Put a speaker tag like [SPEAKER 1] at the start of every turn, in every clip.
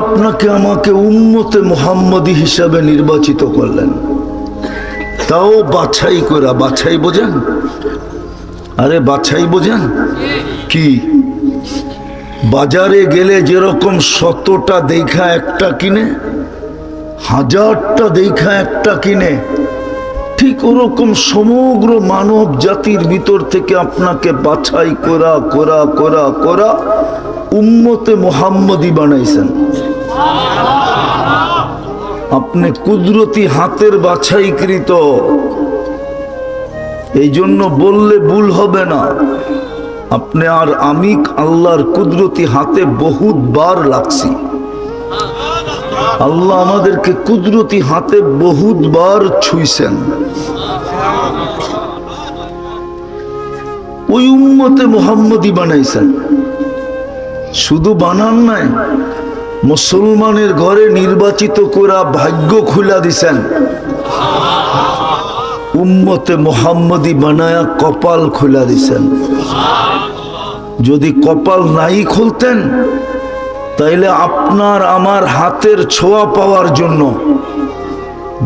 [SPEAKER 1] আপনাকে আমাকে উম্মতে মোহাম্মদী হিসাবে নির্বাচিত করলেন। তাও বাছাই করা, বাছাই বোঝেন? আরে বাছাই বোঝেন? কি? বাজারে গেলে যেরকম শতটা দেখা একটা কিনে, হাজারটা দেখা একটা কিনে, ঠিক ওরকম সমগ্র মানব জাতির ভিতর থেকে আপনাকে বাছাই করা করা করা করা উম্মতে মোহাম্মদী বানাইছেন। আপনি কুদরতি হাতের বাছাইকৃত। এই জন্য বললে ভুল হবে না। আপনি আর আমি আল্লাহর কুদরতি হাতে বহুত বার লাগছি। আল্লাহ আমাদেরকে কুদরতি হাতে বহুত বার ছুঁইছেন। ওই উম্মতে মোহাম্মদী বানাইছেন। শুধু বানান নাই মুসলমানের ঘরে নির্বাচিত করা ভাগ্য খুলা দিছেন। উম্মতে মোহাম্মদী বানায়া কপাল খুলা দিছেন। যদি কপাল নাই খুলতেন, তাইলে আপনার আমার হাতের ছোঁয়া পাওয়ার জন্য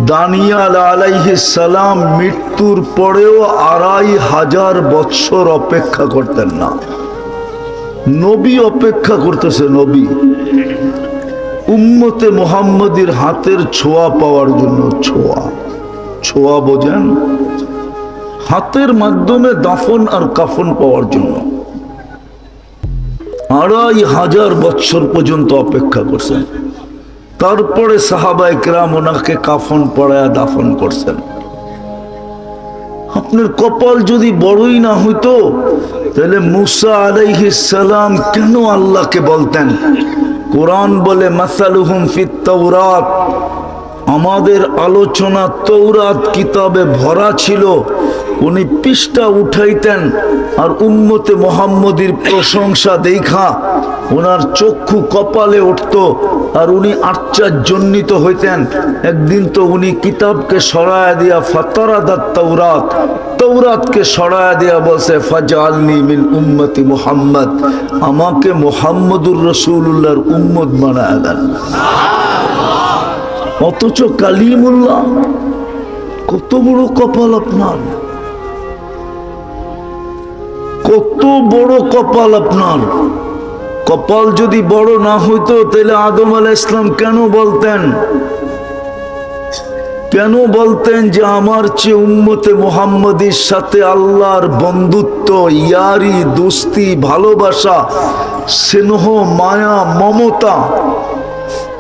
[SPEAKER 1] দানিয়াল আলাইহি সালাম মৃত্যুর পরেও আড়াই হাজার বৎসর অপেক্ষা করতেন না। নবী অপেক্ষা করতেছে নবী। উম্মতে মোহাম্মদীর হাতের ছোঁয়া পাওয়ার জন্য ছোঁয়া। ছোঁয়া বোঝেন? হাতের মাধ্যমে দাফন আর কাফন পাওয়ার জন্য। আড়াই হাজার বৎসর পর্যন্ত অপেক্ষা করছেন। তারপরে সাহাবা একরাম ওনাকে কাফন পড়ায় দাফন করছেন। আপনার কপাল যদি বড়ই না হইতো, তাহলে মুসা আলাইহিসালাম কেন আল্লাহকে বলতেন? কোরআন বলে, মাসালুহুম ফিত তৌরাত আমাদের আলোচনা তৌরাত কিতাবে ভরা ছিল। উনি পৃষ্ঠা উঠাইতেন আর উম্মতে মোহাম্মদীর প্রশংসা দেখা। ওনার চক্ষু কপালে উঠত আর উনি আশ্চর্যজনিত হইতেন। একদিন তো উনি কিতাবকে সরায়া দিয়া ফাতারাদাত তৌরাত তৌরাতকে সরায়া দিয়া বলছে ফাজালনি মিন উম্মতি মোহাম্মদ, আমাকে মোহাম্মদুর রসুল্লাহর উম্মত বানায় দেন। অথচ কালিমুল্লাহ, কত বড় কপাল আপনার। কত বড় কপাল আপনার। কপাল যদি বড় না হইতো, তাহলে আদম আল ইসলাম কেন বলতেন? কেন বলতেন যে আমার চেয়ে উম্মতে মোহাম্মদীর সাথে আল্লাহর বন্ধুত্ব, ইয়ারি, দোস্তি, ভালোবাসা, স্নেহ, মায়া, মমতা,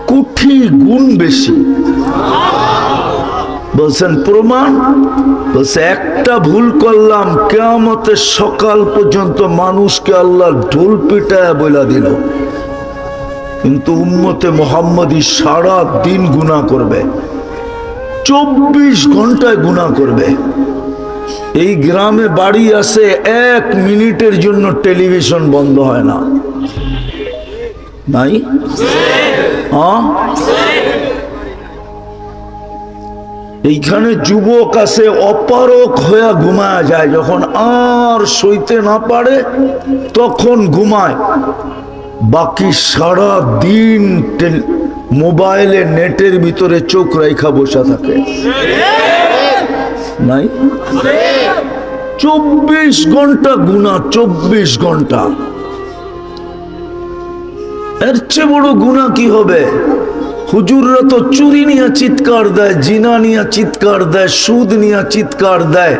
[SPEAKER 1] কুঠি গুণ বেশি? বলছেন, প্রমাণ? বলছে, একটা ভুল করলাম, কেয়ামতের সকাল পর্যন্ত মানুষকে আল্লাহ ঢোল পিটায় বইলা দিল। কিন্তু উম্মতে মোহাম্মদী সারা দিন গুণা করবে। চব্বিশ ঘন্টায় গুণা করবে। এই গ্রামে বাড়ি আছে, এক মিনিটের জন্য টেলিভিশন বন্ধ হয় না। নাই? হ্যাঁ? এইখানে যুবক আছে অপারক হয়ে ঘুমায় যায়। যখন আর সইতে না পারে, তখন ঘুমায়। বাকি সারা দিন মোবাইলে নেটের ভিতরে চোখ রেখা বসা থাকে। নাই? চব্বিশ ঘণ্টা গুণা, চব্বিশ ঘণ্টা। এর চেয়ে বড় গুণা কি হবে? হুজুররা তো চুরি নিয়ে চিৎকার দেয়, জিনা নিয়ে চিৎকার দেয়, সুদ নিয়ে চিৎকার দেয়,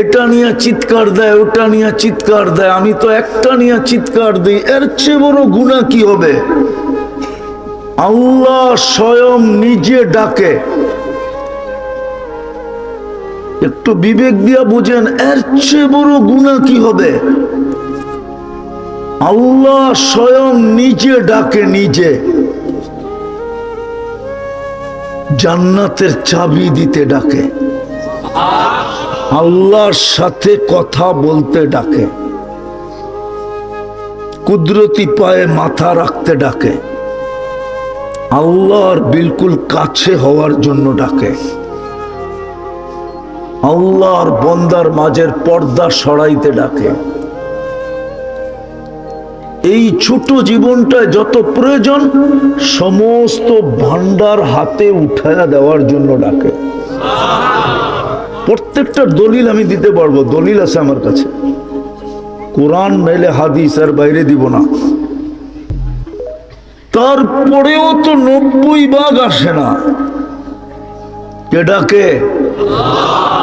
[SPEAKER 1] এটা নিয়ে চিৎকার দেয়, ওটা নিয়ে চিৎকার দেয়, আমি তো একটা নিয়ে চিৎকার দিই, এর চেয়ে বড় গুণা কি হবে? আল্লাহ স্বয়ং নিজে ডাকে। একটু বিবেক দিয়া বুঝেন, এর চেয়ে বড় গুণা কি হবে? আল্লাহ স্বয়ং নিজে ডাকে নিজে। জান্নাতের চাবি দিতে ডাকে। আল্লাহর সাথে কথা বলতে ডাকে। কুদরতি পায়ে মাথা রাখতে ডাকে। আল্লাহর বিলকুল কাছে হওয়ার জন্য ডাকে। আল্লাহর বন্দার মাঝের পর্দা সরাইতে ডাকে। এই ছোট জীবনটা যত প্রয়োজন, সমস্ত ভান্ডার হাতে উঠায়া দেওয়ার জন্য ডাকে। প্রত্যেকটা দলিল আমি দিতে পারব, দলিল আছে আমার কাছে। কোরআন নাইলে হাদিস আর বাইরে দিব না। তারপরেও তো নব্বই বাঘ আসে না। কে ডাকে?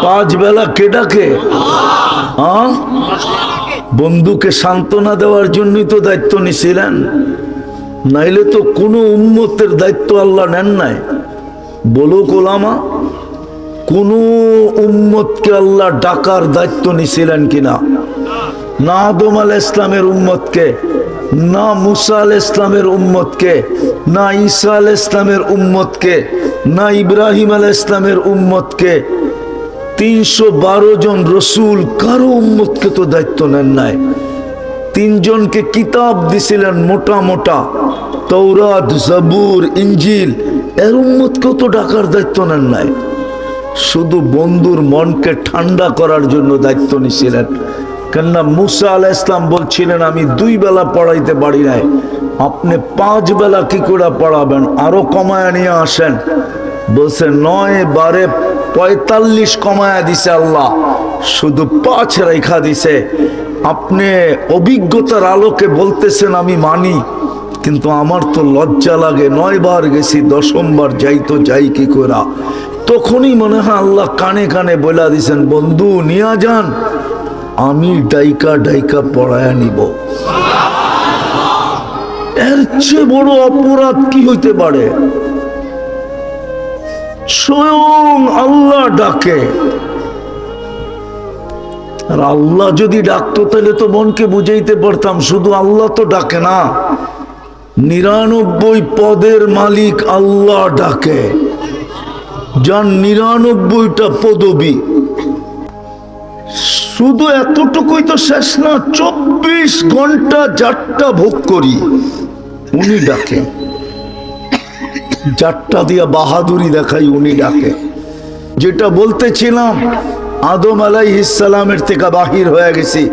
[SPEAKER 1] পাঁচ বেলা কে ডাকে? বন্ধুকে সান্ত্বনা দেওয়ার জন্যই তো দায়িত্ব নিছিলেন। নাইলে তো কোনো উম্মতের দায়িত্ব আল্লাহ নেন নাই। বলো কোলামা কোন উম্মতকে আল্লাহ ডাকার দায়িত্ব নিছিলেন কিনা? না আদম আল ইসলামের উম্মতকে, না মুসা আল ইসলামের উম্মতকে, না ঈসা আল ইসলামের উম্মতকে, না ইব্রাহিম আল ইসলামের উম্মতকে তিনশো বারো জন রসুল কারও উম্মতকে তো দায়িত্ব নেন নাই। তিনজনকে কিতাব দিছিলেন মোটা মোটা তৌরাত জাবুর ইঞ্জিল এর উম্মতকেও তো ডাকার দায়িত্ব নেন নাই। শুধু বন্ধুর মনকে ঠান্ডা করার জন্য দায়িত্ব নিছিলেন। কেননা মুসা আলাহ ইসলাম বলছিলেন, আমি দুই বেলা পড়াইতে পারি নাই। আপনি পাঁচ বেলা কি করে পড়াবেন? আরও কমায় নিয়ে আসেন। বলছে, নয় বারে পঁয়তাল্লিশ কমায়া দিছে আল্লাহ। শুধু পাঁচ রেখা দিছে। আপনি অভিজ্ঞতার আলোকে বলতেছেন, আমি মানি, কিন্তু আমার তো লজ্জা লাগে। নয় বার গেছি দশমবার যাই তো যাই কি করা তখনই মনে হয় আল্লাহ কানে কানে বলে দিছেন, বন্ধু, নিয়া যান, আমি ডাইকা ডাইকা পড়ায়া নিব। এর চেয়ে বড় অপরাধ কি হইতে পারে? স্বয়ং আল্লাহ ডাকে। আর আল্লাহ যদি ডাকতো, তাহলে তো মনকে বুঝাইতে পারতাম, শুধু আল্লাহ তো ডাকে না। নিরানব্বই পদের মালিক আল্লাহ ডাকে, যার নিরানব্বইটা পদবী। শুধু এতটুকুই তো শেষ না, চব্বিশ ঘণ্টা যারটা ভোগ করি, উনি ডাকে। যারটা দিয়া বাহাদুরি দেখাই উনি ডাকে। যেটা বলতেছিলাম, আদম আলাই ইসালামের থেকে বাহির হয়ে গেছি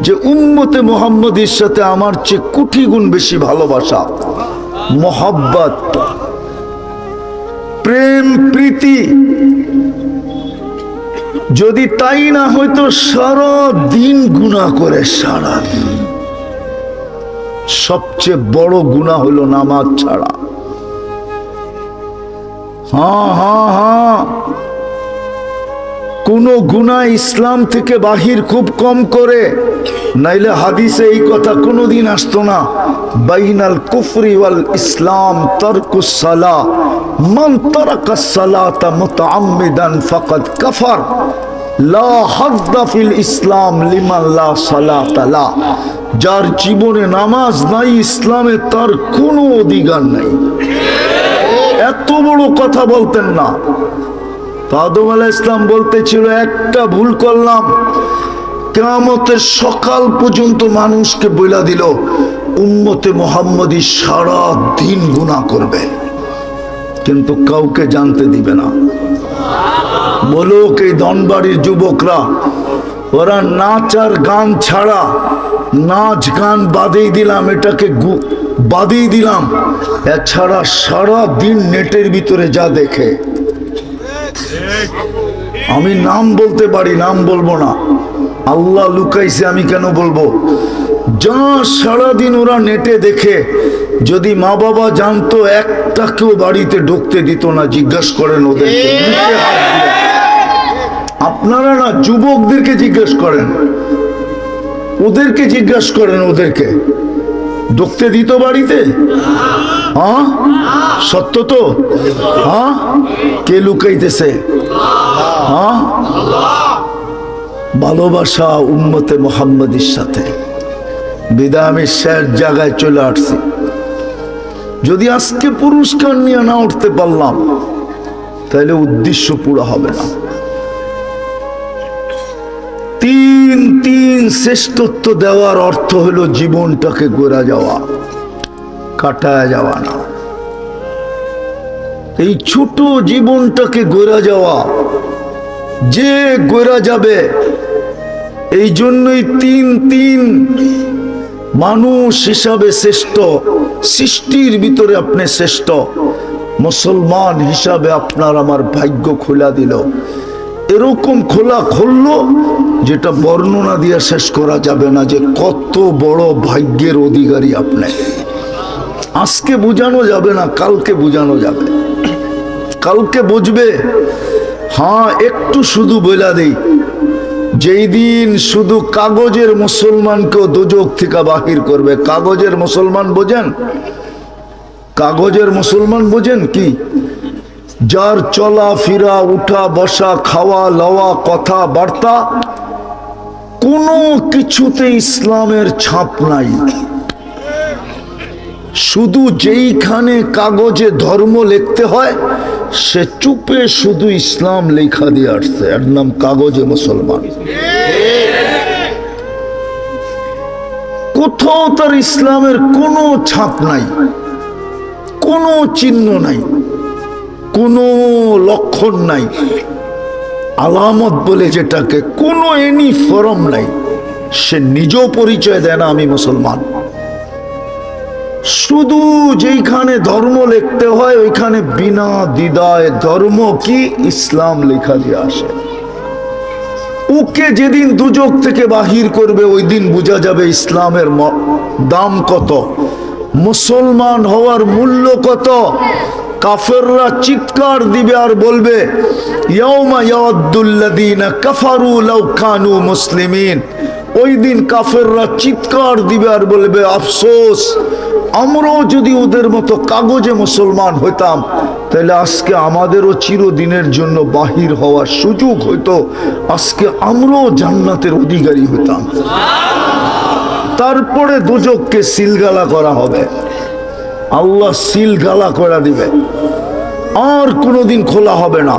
[SPEAKER 1] যে উম্মতে মোহাম্মদের সাথে আমার চেয়ে কোটি গুণ বেশি ভালোবাসা, মোহাব্বত। প্রেম, প্রীতি। যদি তাই না হয়তো সারা দিন গুণা করে সারা দিন সবচেয়ে বড় গুণা হলো নামাজ ছাড়া। কোন গুণা ইসলাম থেকে বাহির খুব কম করে। নাইলে হাদিসে এই কথা কোনোদিন আসতো না। বাইনাল কুফরি ওয়াল ইসলাম তরকুস সালা। মান তারাকা সালাতা মুতাআম্মিদান ফাকাদ কাফার। লা হাদ্দা ইসলাম লিমান লা। যার জীবনে নামাজ নাই, ইসলামে তার কোনো অধিকার নাই। এত বড় কথা বলতেন না। আদম আলাহ ইসলাম বলতেছিল, একটা ভুল করলাম। কেয়ামতের সকাল পর্যন্ত মানুষকে বইলা দিল, উম্মতে মোহাম্মদী সারা দিন গুণা করবে। কিন্তু কাউকে জানতে দিবে না। বলুক এই ধনবাড়ির যুবকরা, ওরা নাচ আর গান ছাড়া নাচ গান বাদেই দিলাম, এটাকে বাদেই দিলাম। এছাড়া সারা দিন নেটের ভিতরে যা দেখে। আমি নাম বলতে পারি, নাম বলব না। আল্লাহ লুকাইছে আমি কেন বলব? যা সারাদিন ওরা নেটে দেখে, যদি মা বাবা জানতো, একটা কেউ বাড়িতে ঢুকতে দিত না, জিজ্ঞাসা করেন ওদেরকে। আপনারা না যুবকদেরকে জিজ্ঞেস করেন। ওদেরকে জিজ্ঞাসা করেন ওদেরকে। ঢুকতে দিত বাড়িতে? হ্যাঁ? সত্য তো? হ্যাঁ? কে লুকাইতেছে? হ্যাঁ? ভালোবাসা উম্মতে মোহাম্মদের সাথে। আমি শেষ জায়গায় চলে আসছি। যদি আজকে পুরস্কার নিয়ে না উঠতে পারলাম, তাহলে উদ্দেশ্য পুরো হবে না। তিন তিন শ্রেষ্ঠত্ব দেওয়ার অর্থ হলো জীবনটাকে গোড়া যাওয়া, কাটায় যাওয়া না। এই ছোট জীবনটাকে গোড়া যাওয়া, যে গোড়া যাবে, এই জন্যই তিন তিন মানুষ হিসাবে শ্রেষ্ঠ, সৃষ্টির ভিতরে আপনি শ্রেষ্ঠ, মুসলমান হিসাবে আপনার আমার ভাগ্য খোলা দিল। এরকম খোলা খুললো যেটা বর্ণনা দিয়ে শেষ করা যাবে না যে কত বড় ভাগ্যের অধিকারী আপনি। আজকে বোঝানো যাবে না, কালকে বোঝানো যাবে। কালকে বুঝবে হ্যাঁ একটু শুধু বলে দেই। যেই দিন শুধু কাগজের মুসলমানকেও দুযোগ থেকে বাহির করবে। কাগজের মুসলমান বোঝেন? কাগজের মুসলমান বোঝেন কি? যার চলা, ফিরা, উঠা, বসা, খাওয়া, লওয়া, কথা, বার্তা কোনো কিছুতে ইসলামের ছাপ নাই। শুধু যেইখানে কাগজে ধর্ম লিখতে হয়, সে চুপে শুধু ইসলাম লেখা দিয়ে আসছে। এর নাম কাগজে মুসলমান। কোথাও তার ইসলামের কোনো ছাপ নাই, কোনো চিহ্ন নাই। কোনো লক্ষণ নাই। আলামত বলে যেটাকে কোনো এনি ফরম নাই। সে নিজেও পরিচয় দেয় না আমি মুসলমান। শুধু যেইখানে ধর্ম লিখতে হয়, ওইখানে বিনা দ্বিধায় ধর্ম কি ইসলাম লেখা দিয়ে আসে। ওকে যেদিন দুযোগ থেকে বাহির করবে ওই দিন বোঝা যাবে ইসলামের দাম কত। মুসলমান হওয়ার মূল্য কত? কাফেররা চিৎকার দিবে আর বলবে মুসলিমিন। ওই দিন কাফেররা চিৎকার দিবে আর বলবে, আফসোস, আমরাও যদি ওদের মতো কাগজে মুসলমান হইতাম, তাহলে আজকে আমাদেরও চিরদিনের জন্য বাহির হওয়ার সুযোগ হইতো। আজকে আমরাও জান্নাতের অধিকারী হইতাম। তারপরে দুজককে সিলগালা করা হবে। আল্লাহ সিলগালা করে দিবে। আর কোনোদিন খোলা হবে না।